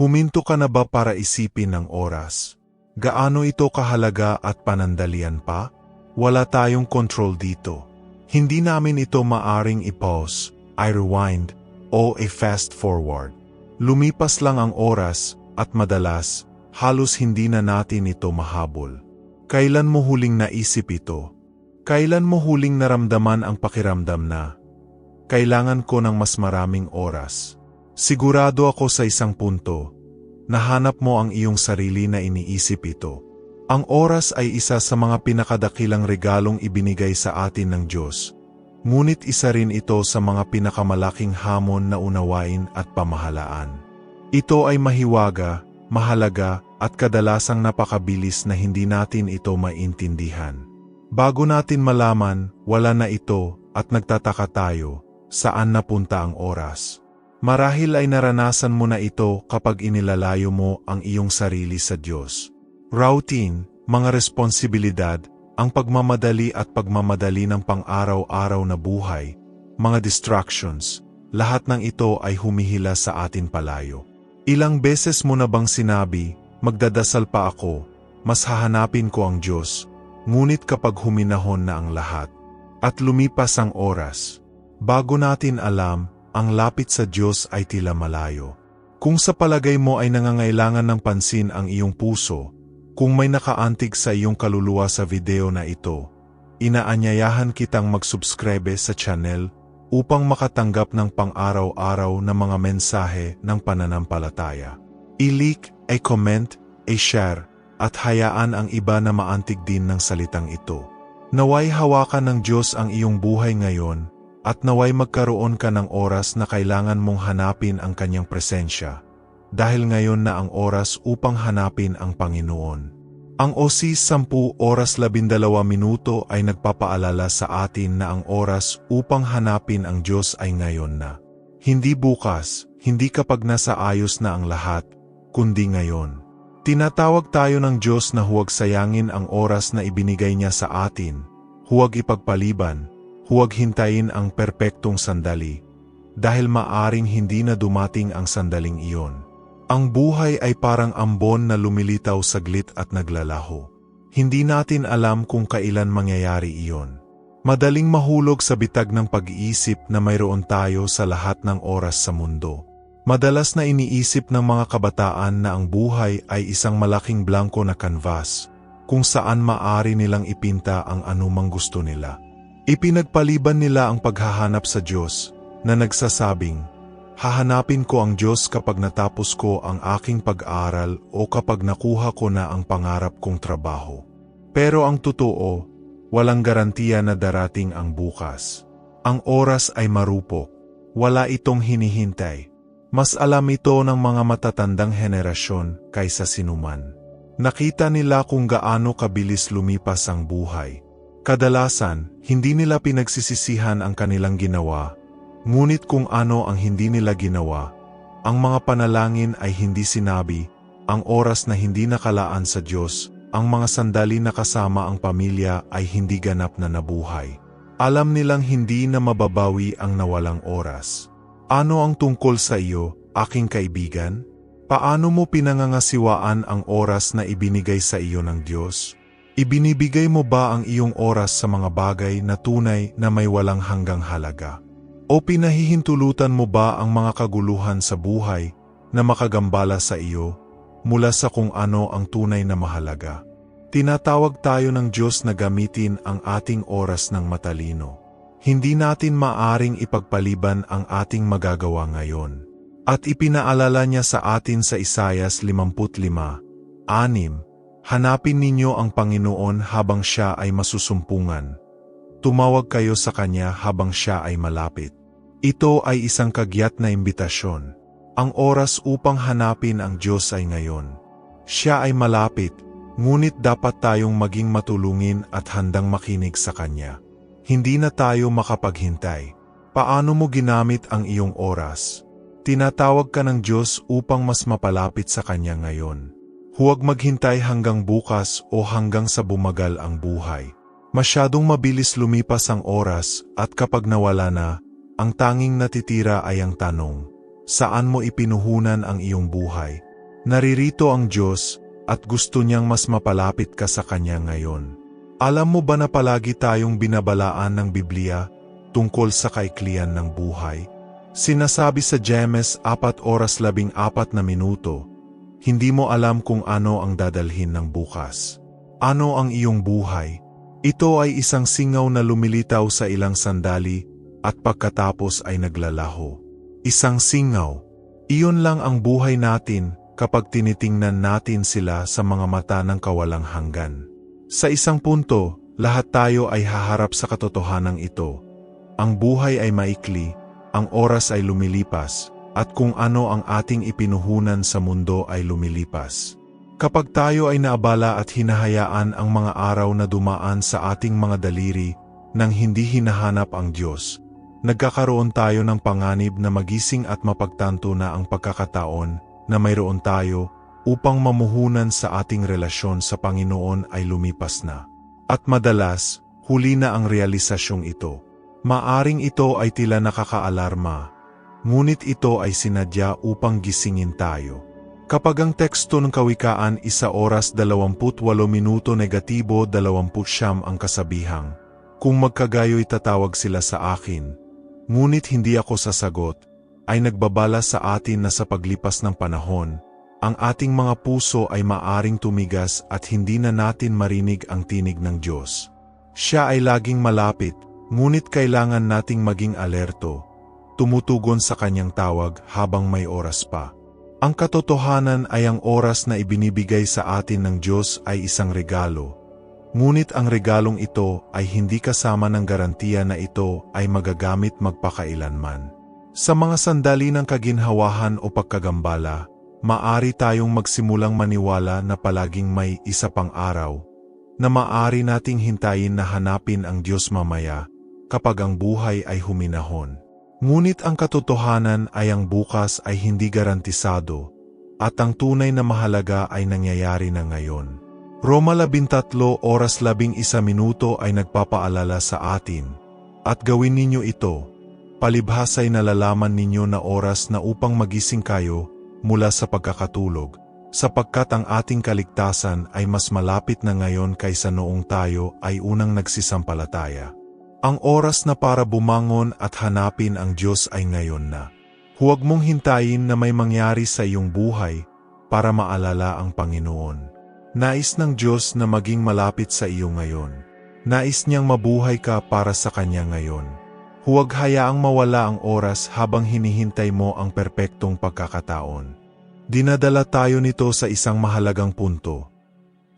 Huminto ka na ba para isipin ng oras? Gaano ito kahalaga at panandalian pa? Wala tayong control dito. Hindi namin ito maaring i-pause, i-rewind, o i-fast forward. Lumipas lang ang oras, at madalas, halos hindi na natin ito mahabol. Kailan mo huling naisip ito? Kailan mo huling naramdaman ang pakiramdam na, kailangan ko ng mas maraming oras? Sigurado ako sa isang punto, nahanap mo ang iyong sarili na iniisip ito. Ang oras ay isa sa mga pinakadakilang regalong ibinigay sa atin ng Diyos. Ngunit isa rin ito sa mga pinakamalaking hamon na unawain at pamahalaan. Ito ay mahiwaga, mahalaga, at kadalasang napakabilis na hindi natin ito maintindihan. Bago natin malaman, wala na ito, at nagtataka tayo, saan napunta ang oras. Marahil ay naranasan mo na ito kapag inilalayo mo ang iyong sarili sa Diyos. Routine, mga responsibilidad, ang pagmamadali at pagmamadali ng pang-araw-araw na buhay, mga distractions, lahat ng ito ay humihila sa atin palayo. Ilang beses mo na bang sinabi, magdadasal pa ako, mas hahanapin ko ang Diyos, ngunit kapag huminahon na ang lahat, at lumipas ang oras, bago natin alam, ang lapit sa Diyos ay tila malayo. Kung sa palagay mo ay nangangailangan ng pansin ang iyong puso, kung may nakaantig sa iyong kaluluwa sa video na ito, inaanyayahan kitang mag-subscribe sa channel upang makatanggap ng pang-araw-araw na mga mensahe ng pananampalataya. I-like, i-comment, i-share, at hayaan ang iba na maantig din ng salitang ito. Naway hawakan ng Diyos ang iyong buhay ngayon, at naway magkaroon ka ng oras na kailangan mong hanapin ang kanyang presensya, dahil ngayon na ang oras upang hanapin ang Panginoon. Ang OC 10 oras 12 minuto ay nagpapaalala sa atin na ang oras upang hanapin ang Diyos ay ngayon na. Hindi bukas, hindi kapag nasa ayos na ang lahat, kundi ngayon. Tinatawag tayo ng Diyos na huwag sayangin ang oras na ibinigay niya sa atin, huwag ipagpaliban, huwag hintayin ang perpektong sandali, dahil maaring hindi na dumating ang sandaling iyon. Ang buhay ay parang ambon na lumilitaw saglit at naglalaho. Hindi natin alam kung kailan mangyayari iyon. Madaling mahulog sa bitag ng pag-iisip na mayroon tayo sa lahat ng oras sa mundo. Madalas na iniisip ng mga kabataan na ang buhay ay isang malaking blanko na canvas, kung saan maari nilang ipinta ang anumang gusto nila. Ipinagpaliban nila ang paghahanap sa Diyos, na nagsasabing, Hahanapin ko ang Diyos kapag natapos ko ang aking pag-aaral o kapag nakuha ko na ang pangarap kong trabaho. Pero ang totoo, walang garantiya na darating ang bukas. Ang oras ay marupok. Wala itong hinihintay. Mas alam ito ng mga matatandang henerasyon kaysa sinuman. Nakita nila kung gaano kabilis lumipas ang buhay. Kadalasan, hindi nila pinagsisisihan ang kanilang ginawa Ngunit kung ano ang hindi nila ginawa, ang mga panalangin ay hindi sinabi, ang oras na hindi nakalaan sa Diyos, ang mga sandali na kasama ang pamilya ay hindi ganap na nabuhay. Alam nilang hindi na mababawi ang nawalang oras. Ano ang tungkol sa iyo, aking kaibigan? Paano mo pinangangasiwaan ang oras na ibinigay sa iyo ng Diyos? Ibinibigay mo ba ang iyong oras sa mga bagay na tunay na may walang hanggang halaga? O pinahihintulutan mo ba ang mga kaguluhan sa buhay na makagambala sa iyo mula sa kung ano ang tunay na mahalaga? Tinatawag tayo ng Diyos na gamitin ang ating oras ng matalino. Hindi natin maaring ipagpaliban ang ating magagawa ngayon. At ipinaalala niya sa atin sa Isayas 55, 6, Hanapin ninyo ang Panginoon habang siya ay masusumpungan. Tumawag kayo sa Kanya habang siya ay malapit. Ito ay isang kagyat na imbitasyon. Ang oras upang hanapin ang Diyos ay ngayon. Siya ay malapit, ngunit dapat tayong maging matulungin at handang makinig sa Kanya. Hindi na tayo makapaghintay. Paano mo ginamit ang iyong oras? Tinatawag ka ng Diyos upang mas mapalapit sa Kanya ngayon. Huwag maghintay hanggang bukas o hanggang sa bumagal ang buhay. Masyadong mabilis lumipas ang oras at kapag nawala na, ang tanging natitira ay ang tanong, saan mo ipinuhunan ang iyong buhay? Naririto ang Diyos at gusto niyang mas mapalapit ka sa Kanya ngayon. Alam mo ba na palagi tayong binabalaan ng Biblia tungkol sa kaiklian ng buhay? Sinasabi sa James 4 oras 14 na minuto, hindi mo alam kung ano ang dadalhin ng bukas. Ano ang iyong buhay? Ito ay isang singaw na lumilitaw sa ilang sandali at pagkatapos ay naglalaho. Isang singaw. Iyon lang ang buhay natin kapag tinitingnan natin sila sa mga mata ng kawalang hanggan. Sa isang punto, lahat tayo ay haharap sa katotohanan ito. Ang buhay ay maikli, ang oras ay lumilipas, at kung ano ang ating ipinuhunan sa mundo ay lumilipas. Kapag tayo ay naabala at hinahayaan ang mga araw na dumaan sa ating mga daliri nang hindi hinahanap ang Diyos, nagkakaroon tayo ng panganib na magising at mapagtanto na ang pagkakataon na mayroon tayo upang mamuhunan sa ating relasyon sa Panginoon ay lumipas na. At madalas, huli na ang realisasyong ito. Maaring ito ay tila nakakaalarma, ngunit ito ay sinadya upang gisingin tayo. Kapag ang teksto ng kawikaan isa oras 28 minuto negatibo 20 siyam ang kasabihang, kung magkagayo'y tatawag sila sa akin, ngunit hindi ako sasagot, ay nagbabala sa atin na sa paglipas ng panahon, ang ating mga puso ay maaring tumigas at hindi na natin marinig ang tinig ng Diyos. Siya ay laging malapit, ngunit kailangan nating maging alerto, tumutugon sa kanyang tawag habang may oras pa. Ang katotohanan ay ang oras na ibinibigay sa atin ng Diyos ay isang regalo. Ngunit ang regalong ito ay hindi kasama ng garantiya na ito ay magagamit magpakailanman. Sa mga sandali ng kaginhawahan o pagkagambala, maari tayong magsimulang maniwala na palaging may isa pang araw, na maari nating hintayin na hanapin ang Diyos mamaya kapag ang buhay ay huminahon. Ngunit ang katotohanan ay ang bukas ay hindi garantisado at ang tunay na mahalaga ay nangyayari na ngayon. Roma 13 oras 11 minuto ay nagpapaalala sa atin. At gawin ninyo ito, palibhasay nalalaman ninyo na oras na upang magising kayo mula sa pagkakatulog, sapagkat ang ating kaligtasan ay mas malapit na ngayon kaysa noong tayo ay unang nagsisampalataya. Ang oras na para bumangon at hanapin ang Diyos ay ngayon na. Huwag mong hintayin na may mangyari sa iyong buhay para maalala ang Panginoon. Nais ng Diyos na maging malapit sa iyo ngayon. Nais niyang mabuhay ka para sa Kanya ngayon. Huwag hayaang mawala ang oras habang hinihintay mo ang perpektong pagkakataon. Dinadala tayo nito sa isang mahalagang punto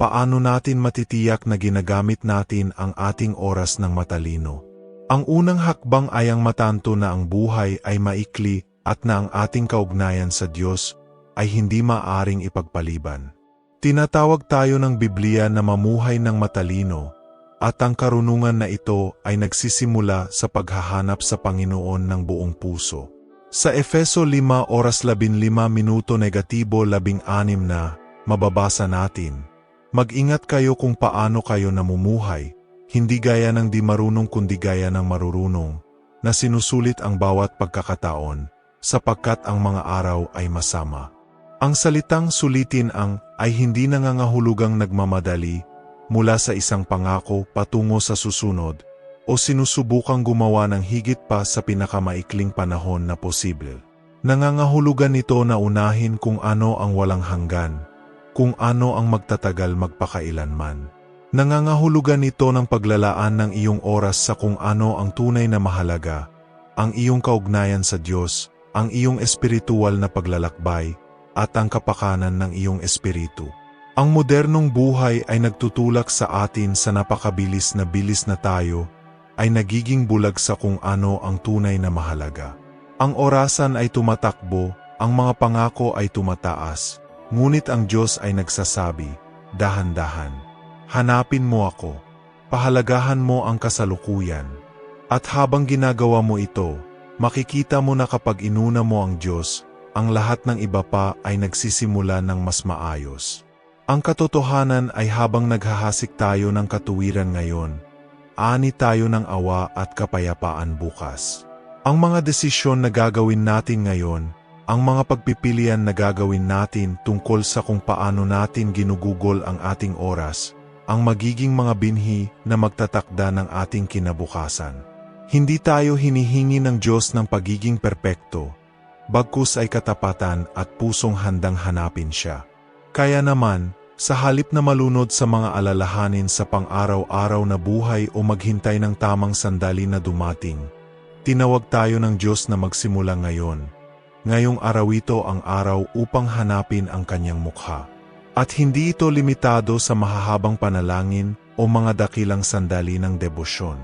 paano natin matitiyak na ginagamit natin ang ating oras ng matalino. Ang unang hakbang ay ang matanto na ang buhay ay maikli at na ang ating kaugnayan sa Diyos ay hindi maaring ipagpaliban. Tinatawag tayo ng Biblia na mamuhay ng matalino at ang karunungan na ito ay nagsisimula sa paghahanap sa Panginoon ng buong puso. Sa Efeso 5 oras 15 minuto negatibo 16 na, mababasa natin, Mag-ingat kayo kung paano kayo namumuhay, hindi gaya ng di marunong kundi gaya ng marurunong, na sinusulit ang bawat pagkakataon, sapagkat ang mga araw ay masama. Ang salitang sulitin ang ay hindi nangangahulugang nagmamadali mula sa isang pangako patungo sa susunod o sinusubukang gumawa ng higit pa sa pinakamaikling panahon na posible. Nangangahulugan nito na unahin kung ano ang walang hanggan, kung ano ang magtatagal magpakailanman. Nangangahulugan ito ng paglalaan ng iyong oras sa kung ano ang tunay na mahalaga, ang iyong kaugnayan sa Diyos, ang iyong espiritual na paglalakbay, at ang kapakanan ng iyong espiritu. Ang modernong buhay ay nagtutulak sa atin sa napakabilis na bilis na tayo ay nagiging bulag sa kung ano ang tunay na mahalaga. Ang orasan ay tumatakbo, ang mga pangako ay tumataas, Ngunit ang Diyos ay nagsasabi, dahan-dahan, hanapin mo ako, pahalagahan mo ang kasalukuyan. At habang ginagawa mo ito, makikita mo na kapag inuna mo ang Diyos, ang lahat ng iba pa ay nagsisimula ng mas maayos. Ang katotohanan ay habang naghahasik tayo ng katuwiran ngayon, ani tayo ng awa at kapayapaan bukas. Ang mga desisyon na gagawin natin ngayon ang mga pagpipilian na gagawin natin tungkol sa kung paano natin ginugugol ang ating oras, ang magiging mga binhi na magtatakda ng ating kinabukasan. Hindi tayo hinihingi ng Diyos ng pagiging perpekto, bagkus ay katapatan at pusong handang hanapin siya. Kaya naman, sa halip na malunod sa mga alalahanin sa pang-araw-araw na buhay o maghintay ng tamang sandali na dumating, tinawag tayo ng Diyos na magsimula ngayon. Ngayong araw ito ang araw upang hanapin ang kanyang mukha. At hindi ito limitado sa mahahabang panalangin o mga dakilang sandali ng debosyon.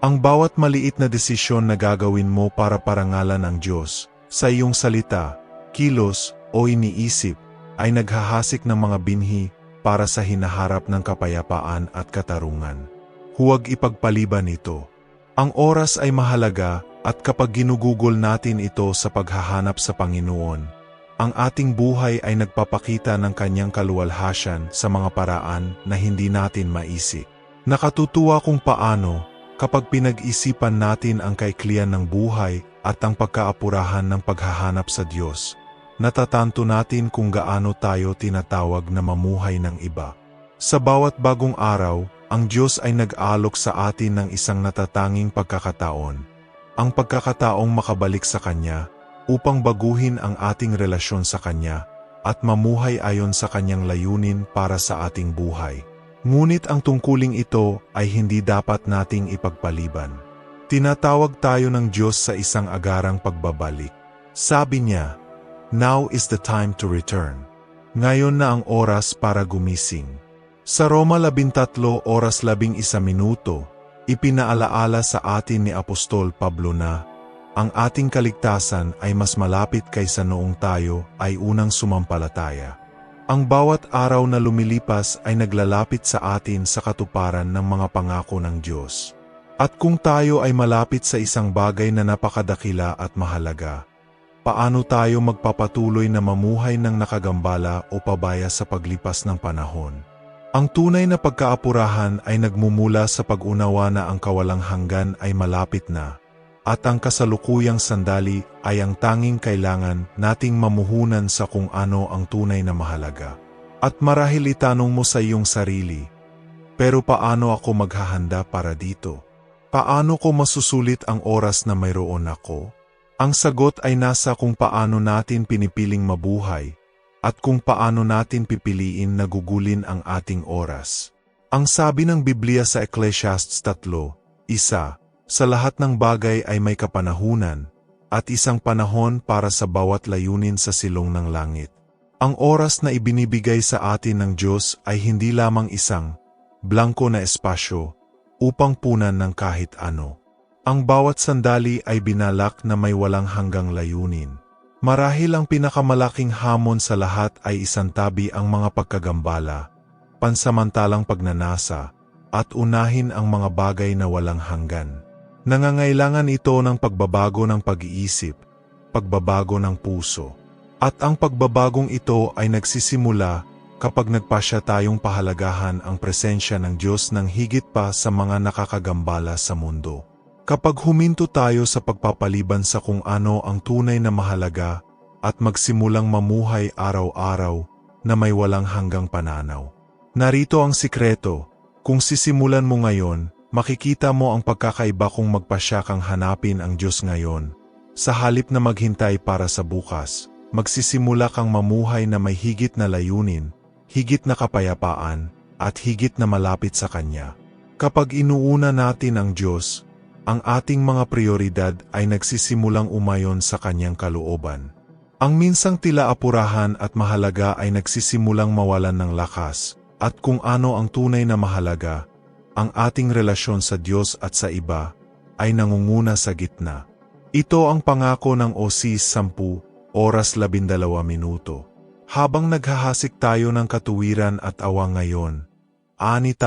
Ang bawat maliit na desisyon na gagawin mo para parangalan ang Diyos, sa iyong salita, kilos o iniisip, ay naghahasik ng mga binhi para sa hinaharap ng kapayapaan at katarungan. Huwag ipagpaliban ito. Ang oras ay mahalaga at kapag ginugugol natin ito sa paghahanap sa Panginoon, ang ating buhay ay nagpapakita ng kanyang kaluwalhasyan sa mga paraan na hindi natin maisip. Nakatutuwa kung paano, kapag pinag-isipan natin ang kaiklian ng buhay at ang pagkaapurahan ng paghahanap sa Diyos, natatanto natin kung gaano tayo tinatawag na mamuhay ng iba. Sa bawat bagong araw, ang Diyos ay nag-alok sa atin ng isang natatanging pagkakataon. Ang pagkakataong makabalik sa Kanya upang baguhin ang ating relasyon sa Kanya at mamuhay ayon sa Kanyang layunin para sa ating buhay. Ngunit ang tungkuling ito ay hindi dapat nating ipagpaliban. Tinatawag tayo ng Diyos sa isang agarang pagbabalik. Sabi niya, Now is the time to return. Ngayon na ang oras para gumising. Sa Roma 13 oras 11 minuto, ipinaalaala sa atin ni Apostol Pablo na ang ating kaligtasan ay mas malapit kaysa noong tayo ay unang sumampalataya. Ang bawat araw na lumilipas ay naglalapit sa atin sa katuparan ng mga pangako ng Diyos. At kung tayo ay malapit sa isang bagay na napakadakila at mahalaga, paano tayo magpapatuloy na mamuhay ng nakagambala o pabaya sa paglipas ng panahon? Ang tunay na pagkaapurahan ay nagmumula sa pag-unawa na ang kawalang hanggan ay malapit na, at ang kasalukuyang sandali ay ang tanging kailangan nating mamuhunan sa kung ano ang tunay na mahalaga. At marahil itanong mo sa iyong sarili, pero paano ako maghahanda para dito? Paano ko masusulit ang oras na mayroon ako? Ang sagot ay nasa kung paano natin pinipiling mabuhay at kung paano natin pipiliin na gugulin ang ating oras. Ang sabi ng Biblia sa Ecclesiastes 3, isa, sa lahat ng bagay ay may kapanahunan, at isang panahon para sa bawat layunin sa silong ng langit. Ang oras na ibinibigay sa atin ng Diyos ay hindi lamang isang blanko na espasyo upang punan ng kahit ano. Ang bawat sandali ay binalak na may walang hanggang layunin. Marahil ang pinakamalaking hamon sa lahat ay isantabi ang mga pagkagambala, pansamantalang pagnanasa, at unahin ang mga bagay na walang hanggan. Nangangailangan ito ng pagbabago ng pag-iisip, pagbabago ng puso. At ang pagbabagong ito ay nagsisimula kapag nagpasya tayong pahalagahan ang presensya ng Diyos ng higit pa sa mga nakakagambala sa mundo. Kapag huminto tayo sa pagpapaliban sa kung ano ang tunay na mahalaga at magsimulang mamuhay araw-araw na may walang hanggang pananaw. Narito ang sikreto, kung sisimulan mo ngayon, makikita mo ang pagkakaiba kung magpasya kang hanapin ang Diyos ngayon. Sa halip na maghintay para sa bukas, magsisimula kang mamuhay na may higit na layunin, higit na kapayapaan, at higit na malapit sa Kanya. Kapag inuuna natin ang Diyos, ang ating mga prioridad ay nagsisimulang umayon sa kanyang kalooban. Ang minsang tila apurahan at mahalaga ay nagsisimulang mawalan ng lakas, at kung ano ang tunay na mahalaga, ang ating relasyon sa Diyos at sa iba, ay nangunguna sa gitna. Ito ang pangako ng Osis 10, oras 12 minuto. Habang naghahasik tayo ng katuwiran at awa ngayon, ani